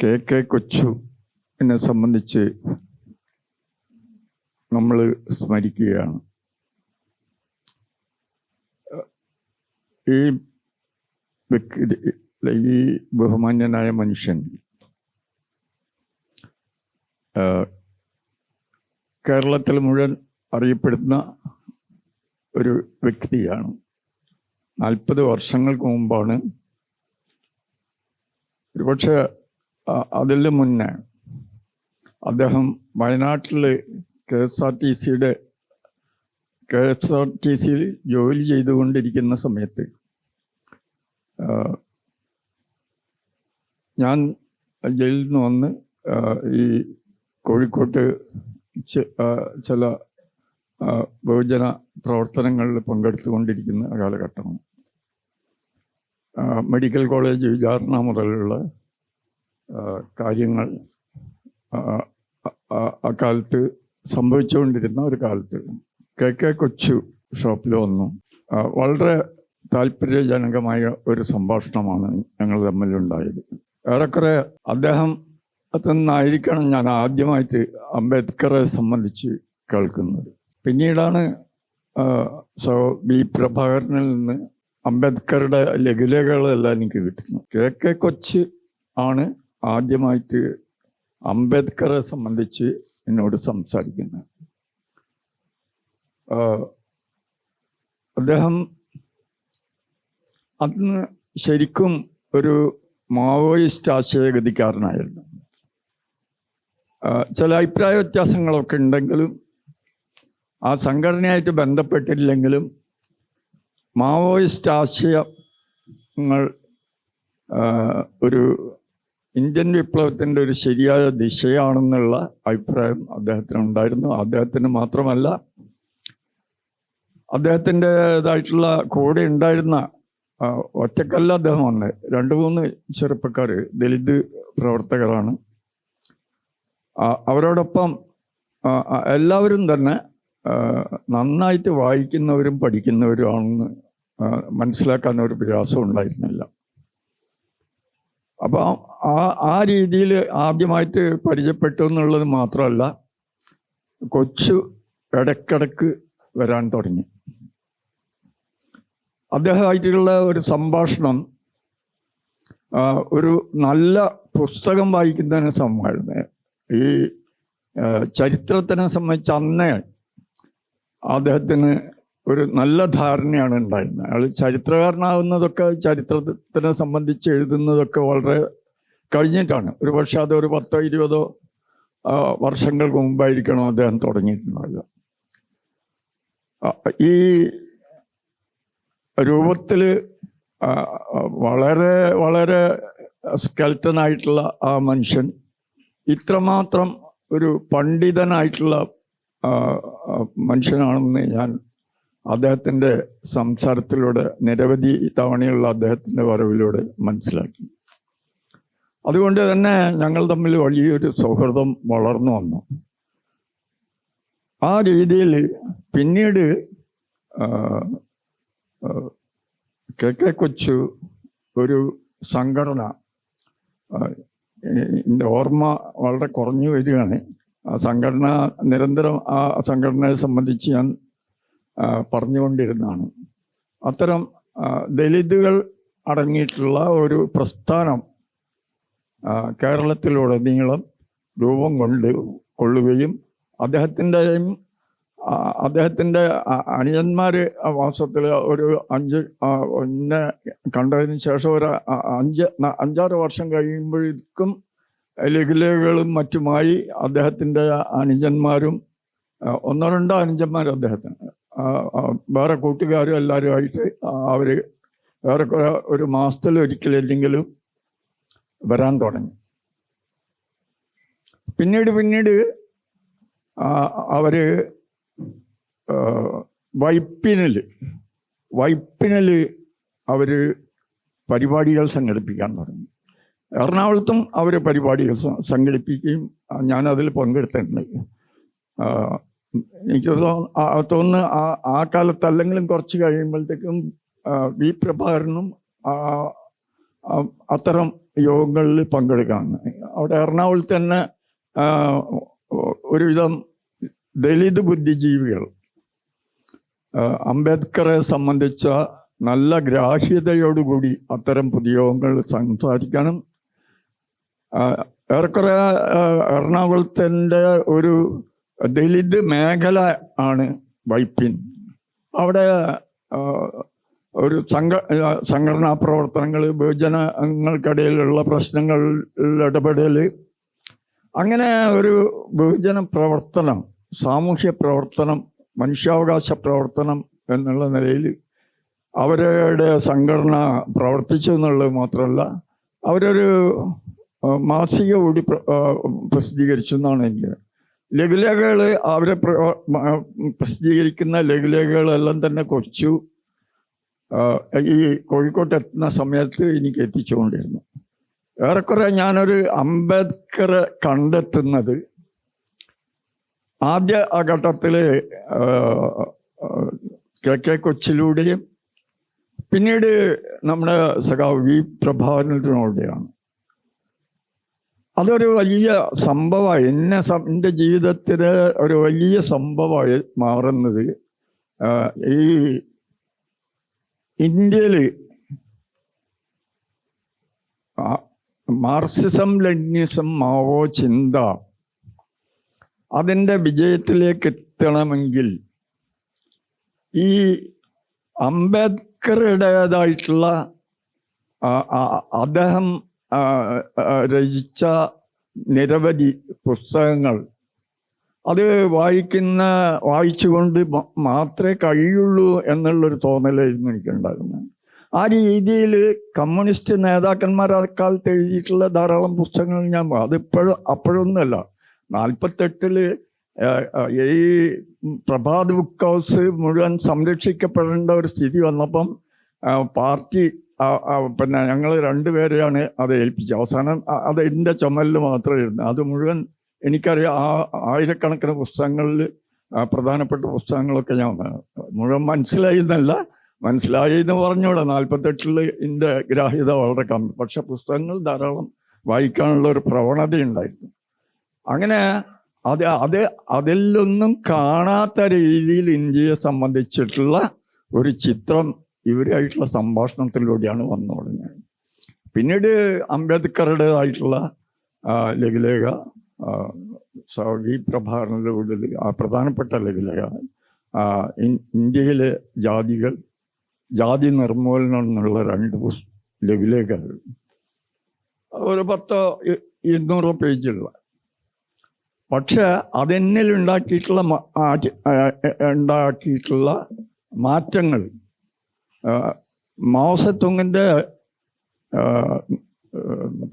K K കൊച്ചു എന്നെ സംബന്ധിച്ച് നമ്മൾ സ്മരിക്കുകയാണ്. ഈ വ്യക്തി ഈ ബഹുമാന്യനായ മനുഷ്യൻ കേരളത്തിൽ മുഴുവൻ അറിയപ്പെടുന്ന ഒരു വ്യക്തിയാണ്. നാൽപ്പത് വർഷങ്ങൾക്ക് മുമ്പാണ് ഒരുപക്ഷെ അതിൽ മുന്നേ അദ്ദേഹം വയനാട്ടിൽ കെ എസ് ആർ ടി സിയുടെ കെ എസ് ആർ ടി സിയിൽ ജോലി ചെയ്തുകൊണ്ടിരിക്കുന്ന സമയത്ത് ഞാൻ ജയിലിൽ നിന്ന് വന്ന് ഈ കോഴിക്കോട്ട് ചില ബഹുജന പ്രവർത്തനങ്ങളിൽ പങ്കെടുത്തുകൊണ്ടിരിക്കുന്ന കാലഘട്ടമാണ് മെഡിക്കൽ കോളേജ് വിചാരണ മുതലുള്ള കാര്യങ്ങൾ അക്കാലത്ത് സംഭവിച്ചുകൊണ്ടിരുന്ന ഒരു കാലത്ത് കെ കെ കൊച്ചു ഷോപ്പിൽ വന്നു. വളരെ താല്പര്യജനകമായ ഒരു സംഭാഷണമാണ് ഞങ്ങൾ തമ്മിലുണ്ടായത്. ഏറെക്കുറെ അദ്ദേഹം നിന്നായിരിക്കണം ഞാൻ ആദ്യമായിട്ട് അംബേദ്കറെ സംബന്ധിച്ച് കേൾക്കുന്നത്. പിന്നീടാണ് സോ ബി പ്രഭാകരനിൽ നിന്ന് അംബേദ്കറുടെ ലഘുലേഖകളെല്ലാം എനിക്ക് കിട്ടുന്നത്. കെ കെ കൊച്ച് ആണ് ആദ്യമായിട്ട് അംബേദ്കറെ സംബന്ധിച്ച് എന്നോട് സംസാരിക്കുന്നത് അദ്ദേഹം അന്ന് ശരിക്കും ഒരു മാവോയിസ്റ്റ് ആശയഗതിക്കാരനായിരുന്നു. ചില അഭിപ്രായ വ്യത്യാസങ്ങളൊക്കെ ഉണ്ടെങ്കിലും ആ സംഘടനയായിട്ട് ബന്ധപ്പെട്ടില്ലെങ്കിലും മാവോയിസ്റ്റ് ആശയങ്ങൾ ഒരു ഇന്ത്യൻ വിപ്ലവത്തിന്റെ ഒരു ശരിയായ ദിശയാണെന്നുള്ള അഭിപ്രായം അദ്ദേഹത്തിന് ഉണ്ടായിരുന്നു അദ്ദേഹത്തിന് മാത്രമല്ല അദ്ദേഹത്തിന്റെതായിട്ടുള്ള കൂടെ ഉണ്ടായിരുന്ന ഒറ്റക്കല്ല അദ്ദേഹം വന്നത് രണ്ട് മൂന്ന് ചെറുപ്പക്കാർ ദലിത് പ്രവർത്തകരാണ്. അവരോടൊപ്പം എല്ലാവരും തന്നെ നന്നായിട്ട് വായിക്കുന്നവരും പഠിക്കുന്നവരും ആണെന്ന് മനസ്സിലാക്കാൻ ഒരു പ്രയാസം ഉണ്ടായിരുന്നില്ല. അപ്പോൾ ആ ആ രീതിയിൽ ആദ്യമായിട്ട് പരിചയപ്പെട്ടു എന്നുള്ളത് മാത്രമല്ല കൊച്ചു ഇടക്കിടക്ക് വരാൻ തുടങ്ങി. അദ്ദേഹമായിട്ടുള്ള ഒരു സംഭാഷണം ഒരു നല്ല പുസ്തകം വായിക്കുന്നതിനെ സമ്മേളനം ഈ ചരിത്രത്തിനെ സംബന്ധിച്ച് അന്നേ അദ്ദേഹത്തിന് ഒരു നല്ല ധാരണയാണ് ഉണ്ടായിരുന്നത്. അയാൾ ചരിത്രകാരനാവുന്നതൊക്കെ ചരിത്രത്തിനെ സംബന്ധിച്ച് എഴുതുന്നതൊക്കെ വളരെ കഴിഞ്ഞിട്ടാണ്. ഒരു പക്ഷെ അത് ഒരു പത്തോ ഇരുപതോ വർഷങ്ങൾക്ക് മുമ്പായിരിക്കണം അദ്ദേഹം തുടങ്ങിയിട്ടുണ്ടാവുക. ഈ രൂപത്തിൽ വളരെ വളരെ സ്കെൽറ്റനായിട്ടുള്ള ആ മനുഷ്യൻ ഇത്രമാത്രം ഒരു പണ്ഡിതനായിട്ടുള്ള മനുഷ്യനാണെന്ന് ഞാൻ അദ്ദേഹത്തിന്റെ സംസാരത്തിലൂടെ നിരവധി തവണയുള്ള അദ്ദേഹത്തിന്റെ വരവിലൂടെ മനസ്സിലാക്കി. അതുകൊണ്ട് തന്നെ ഞങ്ങൾ തമ്മിൽ വലിയൊരു സൗഹൃദം വളർന്നു വന്നു. ആ രീതിയിൽ പിന്നീട് കെ കെ കൊച്ചു ഒരു സംഘടന എന്റെ ഓർമ്മ വളരെ കുറഞ്ഞു വരികയാണ്. ആ സംഘടന നിരന്തരം ആ സംഘടനയെ സംബന്ധിച്ച് ഞാൻ പറഞ്ഞുകൊണ്ടിരുന്നതാണ്. അത്തരം ആ, ദലിതുകൾ അടങ്ങിയിട്ടുള്ള ഒരു പ്രസ്ഥാനം കേരളത്തിലൂടെ നീളം രൂപം കൊണ്ട് കൊള്ളുകയും അദ്ദേഹത്തിന്റെയും അദ്ദേഹത്തിന്റെ അനുജന്മാർ മാസത്തിൽ ഒരു അഞ്ച് ആ, എന്നെ കണ്ടതിന് ശേഷം ഒരു അഞ്ച് അഞ്ചാറ് വർഷം കഴിയുമ്പോഴേക്കും ലഘുലേഖകളും മറ്റുമായി അദ്ദേഹത്തിന്റെ അനുജന്മാരും ഒന്നോ രണ്ടോ അനുജന്മാരും അദ്ദേഹത്തിന് ആ, ആ, വേറെ കൂട്ടുകാരും എല്ലാവരുമായിട്ട് അവർ വേറെ ഒരു മാസത്തിൽ ഒരിക്കലെങ്കിലും വരാൻ തുടങ്ങി. പിന്നീട് പിന്നീട് അവർ വൈപ്പിനൽ വൈപ്പിനൽ അവർ പരിപാടികൾ സംഘടിപ്പിക്കാൻ തുടങ്ങി. എറണാകുളത്തും അവർ പരിപാടികൾ സംഘടിപ്പിക്കുകയും ഞാനതിൽ പങ്കെടുത്തിട്ടുണ്ട്. എനിക്ക് തോന്നുന്നു ആ ആ കാലത്ത് അല്ലെങ്കിലും കുറച്ച് കഴിയുമ്പോഴത്തേക്കും വി പ്രഭാകരനും അത്തരം യോഗങ്ങളിൽ പങ്കെടുക്കാണ് അവിടെ എറണാകുളത്ത് തന്നെ ഒരുവിധം ദലിത് ബുദ്ധിജീവികൾ അംബേദ്കറെ സംബന്ധിച്ച നല്ല ഗ്രാഹ്യതയോടുകൂടി അത്തരം പൊതുയോഗങ്ങൾ സംസാരിക്കാനും ഏറെക്കുറെ എറണാകുളത്തിന്റെ ഒരു ദലിത് മേഖല ആണ് വൈപ്പിൻ. അവിടെ ഒരു സംഘ സംഘടനാ പ്രവർത്തനങ്ങൾ ബഹുജനങ്ങൾക്കിടയിലുള്ള പ്രശ്നങ്ങളിൽ ഇടപെടൽ അങ്ങനെ ഒരു ബഹുജന പ്രവർത്തനം സാമൂഹ്യ പ്രവർത്തനം മനുഷ്യാവകാശ പ്രവർത്തനം എന്നുള്ള നിലയിൽ അവരുടെ സംഘടന പ്രവർത്തിച്ചു എന്നുള്ളത് മാത്രമല്ല അവരൊരു മാസിക കൂടി പ്ര- പ്രസിദ്ധീകരിച്ചു എന്നാണ് എനിക്ക് ലഘുലേഖകൾ അവരെ പ്രസിദ്ധീകരിക്കുന്ന ലഘുലേഖകളെല്ലാം തന്നെ കൊച്ചു ഈ കോഴിക്കോട്ട് എത്തുന്ന സമയത്ത് എനിക്ക് എത്തിച്ചുകൊണ്ടിരുന്നു. ഏറെക്കുറെ ഞാനൊരു അംബേദ്കറെ കണ്ടെത്തുന്നത് ആദ്യ ആ ഘട്ടത്തിൽ ആ, ആ, കെ കെ കൊച്ചിലൂടെയും പിന്നീട് നമ്മുടെ സഖാവ് വി പ്രഭാകരനോടെയാണ് അതൊരു വലിയ സംഭവമായി എന്നെ എന്റെ ജീവിതത്തിൽ ഒരു വലിയ സംഭവമായി മാറുന്നത് ഈ ഇന്ത്യയിൽ മാർസിസം ലെനിനിസം മാവോ ചിന്ത അതിന്റെ വിജയത്തിലേക്ക് എത്തണമെങ്കിൽ ഈ അംബേദ്കറുടേതായിട്ടുള്ള അദ്ദേഹം രചിച്ച നിരവധി പുസ്തകങ്ങൾ. അത് വായിക്കുന്ന വായിച്ചുകൊണ്ട് മാത്രമേ കഴിയുള്ളൂ എന്നുള്ളൊരു തോന്നലായിരുന്നു എനിക്കുണ്ടാകുന്നത് ആ രീതിയിൽ കമ്മ്യൂണിസ്റ്റ് നേതാക്കന്മാർ അക്കാലത്ത് എഴുതിയിട്ടുള്ള ധാരാളം പുസ്തകങ്ങൾ ഞാൻ അതിപ്പോഴും അപ്പോഴൊന്നുമല്ല. നാൽപ്പത്തെട്ടിൽ ഈ പ്രഭാത് ബുക്ക് ഹൗസ് മുഴുവൻ സംരക്ഷിക്കപ്പെടേണ്ട ഒരു സ്ഥിതി വന്നപ്പം പാർട്ടി പിന്നെ ഞങ്ങൾ രണ്ടുപേരെയാണ് അത് ഏൽപ്പിച്ചത്. അവസാനം അത് എന്റെ ചുമലിൽ മാത്രമേ ഇരുന്നു. അത് മുഴുവൻ എനിക്കറിയാം. ആ ആയിരക്കണക്കിന് പുസ്തകങ്ങളിൽ പ്രധാനപ്പെട്ട പുസ്തകങ്ങളൊക്കെ ഞാൻ മുഴുവൻ മനസ്സിലായി എന്നല്ല മനസ്സിലായി എന്ന് പറഞ്ഞൂടെ നാൽപ്പത്തെട്ടിൽ എന്റെ ഗ്രാഹ്യത വളരെ കമ്മി. പക്ഷെ പുസ്തകങ്ങൾ ധാരാളം വായിക്കാനുള്ള ഒരു പ്രവണത ഉണ്ടായിരുന്നു അങ്ങനെ അത് അത് അതിലൊന്നും കാണാത്ത രീതിയിൽ ഇന്ത്യയെ സംബന്ധിച്ചിട്ടുള്ള ഒരു ചിത്രം ഇവരായിട്ടുള്ള സംഭാഷണത്തിലൂടെയാണ് വന്നു തുടങ്ങിയത് പിന്നീട് അംബേദ്കറുടേതായിട്ടുള്ള ലഘുലേഖ സൗദി പ്രഭാകരനിലൂടെ ആ പ്രധാനപ്പെട്ട ലഘുലേഖ ഇന്ത്യയിലെ ജാതികൾ ജാതി നിർമൂലനം എന്നുള്ള രണ്ട് ലഘുലേഖകൾ. ഒരു പത്തോ ഇരുന്നൂറോ പേജുള്ള പക്ഷെ അതെന്നിൽ ഉണ്ടാക്കിയിട്ടുള്ള മാറ്റങ്ങൾ മാവസത്തുങ്ങിന്റെ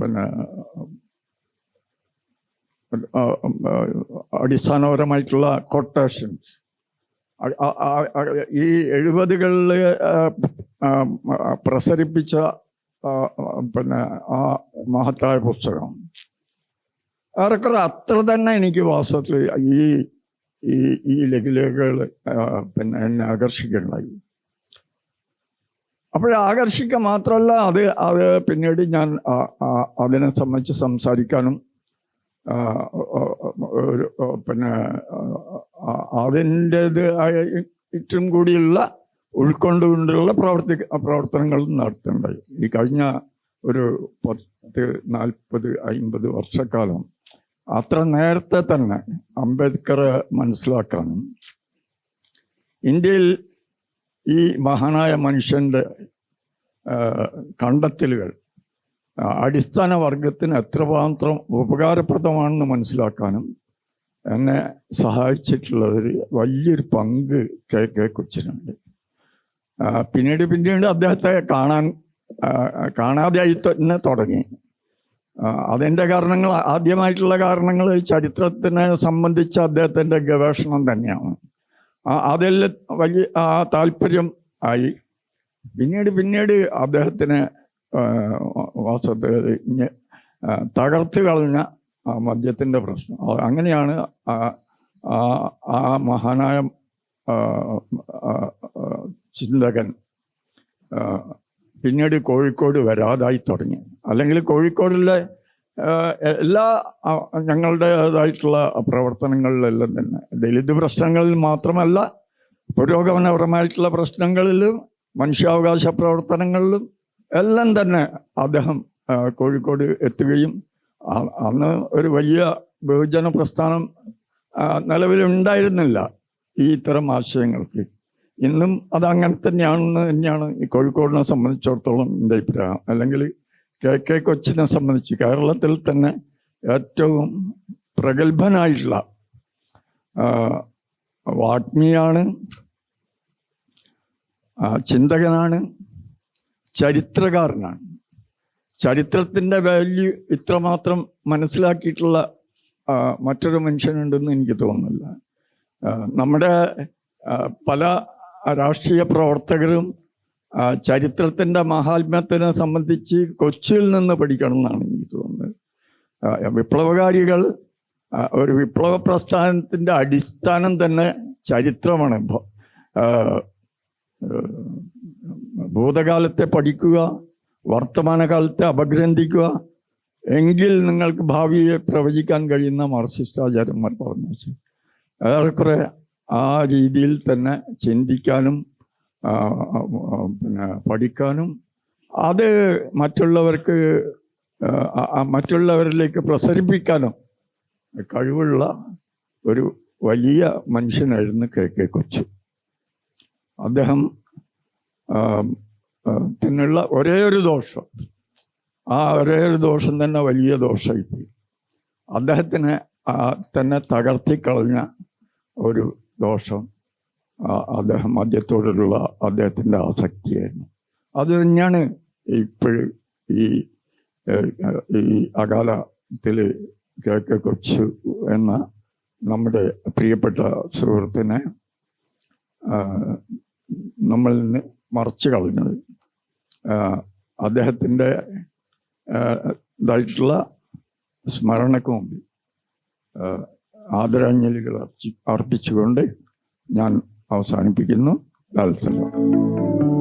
പിന്നെ അടിസ്ഥാനപരമായിട്ടുള്ള കൊട്ടേഷൻസ് ഈ എഴുപതുകളിൽ പ്രസരിപ്പിച്ച പിന്നെ ആ മഹത്തായ പുസ്തകം. ഏറെക്കുറെ അത്ര തന്നെ എനിക്ക് വാസ്തവത്തിൽ ഈ ഈ ലഘുലേഖകൾ പിന്നെ എന്നെ ആകർഷിക്കുകയുണ്ടായി അപ്പോൾ ആകർഷിക്കുക മാത്രമല്ല അത് അത് പിന്നീട് ഞാൻ അതിനെ സംബന്ധിച്ച് സംസാരിക്കാനും പിന്നെ അതിന്റേത് ഏറ്റവും കൂടിയുള്ള ഉൾക്കൊണ്ടുകൊണ്ടുള്ള പ്രവർത്തി പ്രവർത്തനങ്ങൾ നടത്തുന്നുണ്ടായി ഈ കഴിഞ്ഞ ഒരു പത്ത് നാൽപ്പത് അയിമ്പത് വർഷക്കാലം അത്ര നേരത്തെ തന്നെ അംബേദ്കറെ മനസ്സിലാക്കാനും ഇന്ത്യയിൽ ഈ മഹാനായ മനുഷ്യന്റെ കണ്ടെത്തലുകൾ അടിസ്ഥാന വർഗത്തിന് എത്രമാത്രം ഉപകാരപ്രദമാണെന്ന് മനസ്സിലാക്കാനും എന്നെ ഒരു വലിയൊരു പങ്ക് കെ കെ കൊച്ചിനുണ്ട്. പിന്നീട് പിന്നീട് അദ്ദേഹത്തെ കാണാൻ കാണാതെയായി തന്നെ തുടങ്ങി. അതിന്റെ കാരണങ്ങൾ ആദ്യമായിട്ടുള്ള കാരണങ്ങൾ ചരിത്രത്തിനെ സംബന്ധിച്ച അദ്ദേഹത്തിന്റെ ഗവേഷണം തന്നെയാണ്. അതിൽ വലിയ ആ, താല്പര്യം ആയി. പിന്നീട് പിന്നീട് അദ്ദേഹത്തിന് വാസത്തെ തകർത്ത് കളഞ്ഞ മദ്യത്തിന്റെ പ്രശ്നം. അങ്ങനെയാണ് ആ മഹാനായ ചിന്തകൻ പിന്നീട് കോഴിക്കോട് വരാതായി തുടങ്ങി. അല്ലെങ്കിൽ കോഴിക്കോടിലെ ആ, എല്ലാ ഞങ്ങളുടേതായിട്ടുള്ള പ്രവർത്തനങ്ങളിലെല്ലാം തന്നെ. ദലിത് പ്രശ്നങ്ങളിൽ മാത്രമല്ല പുരോഗമനപരമായിട്ടുള്ള പ്രശ്നങ്ങളിലും മനുഷ്യാവകാശ പ്രവർത്തനങ്ങളിലും എല്ലാം തന്നെ അദ്ദേഹം കോഴിക്കോട് എത്തുകയും അന്ന് ഒരു വലിയ ബഹുജന പ്രസ്ഥാനം നിലവിലുണ്ടായിരുന്നില്ല ഈ ഇത്തരം ആശയങ്ങൾക്ക്. ഇന്നും അത് തന്നെയാണെന്ന് തന്നെയാണ് ഈ കോഴിക്കോടിനെ സംബന്ധിച്ചിടത്തോളം എന്റെ അഭിപ്രായം. അല്ലെങ്കിൽ കെ കെ കൊച്ചിനെ സംബന്ധിച്ച് കേരളത്തിൽ തന്നെ ഏറ്റവും പ്രഗത്ഭനായിട്ടുള്ള വാഗ്മിയാണ് ചിന്തകനാണ് ചരിത്രകാരനാണ്. ചരിത്രത്തിന്റെ വാല്യൂ ഇത്രമാത്രം മനസ്സിലാക്കിയിട്ടുള്ള മറ്റൊരു മനുഷ്യനുണ്ടെന്ന് എനിക്ക് തോന്നുന്നില്ല. നമ്മുടെ പല രാഷ്ട്രീയ പ്രവർത്തകരും ആ, ചരിത്രത്തിന്റെ മഹാത്മ്യത്തിനെ സംബന്ധിച്ച് കൊച്ചിയിൽ നിന്ന് പഠിക്കണം എന്നാണ് എനിക്ക് തോന്നുന്നത്. വിപ്ലവകാരികൾ ഒരു വിപ്ലവ പ്രസ്ഥാനത്തിന്റെ അടിസ്ഥാനം തന്നെ ചരിത്രമാണ്. ഭൂതകാലത്തെ പഠിക്കുക വർത്തമാനകാലത്തെ അപഗ്രന്ഥിക്കുക എങ്കിൽ നിങ്ങൾക്ക് ഭാവിയെ പ്രവചിക്കാൻ കഴിയുന്ന മാർക്സിസ്റ്റ് ആചാര്യന്മാർ പറഞ്ഞു വെച്ചു ഏറെക്കുറെ ആ രീതിയിൽ തന്നെ ചിന്തിക്കാനും പിന്നെ പഠിക്കാനും അത് മറ്റുള്ളവർക്ക് മറ്റുള്ളവരിലേക്ക് പ്രസരിപ്പിക്കാനും കഴിവുള്ള ഒരു വലിയ മനുഷ്യനായിരുന്നു കെ കെ കൊച്ചു. അദ്ദേഹം പിന്നുള്ള ഒരേ ഒരു ദോഷം. ആ ഒരേ ഒരു ദോഷം തന്നെ വലിയ ദോഷമായി പോയി ആ, തന്നെ തകർത്തിക്കളഞ്ഞ ഒരു ദോഷം അദ്ദേഹം മദ്യത്തോടുള്ള അദ്ദേഹത്തിന്റെ ആസക്തിയായിരുന്നു. അത് തന്നെയാണ് ഇപ്പോഴും ഈ ഈ അകാലത്തിൽ കെ കെ കൊച്ചു എന്ന നമ്മുടെ പ്രിയപ്പെട്ട സുഹൃത്തിനെ നമ്മളിൽ നിന്ന് മറച്ചു കളഞ്ഞത്. അദ്ദേഹത്തിന്റെ ഇതായിട്ടുള്ള സ്മരണയ്ക്ക് മുമ്പിൽ ആദരാഞ്ജലികൾ അർപ്പിച്ചുകൊണ്ട് ഞാൻ അവസാനിപ്പിക്കുന്നു. സലാം.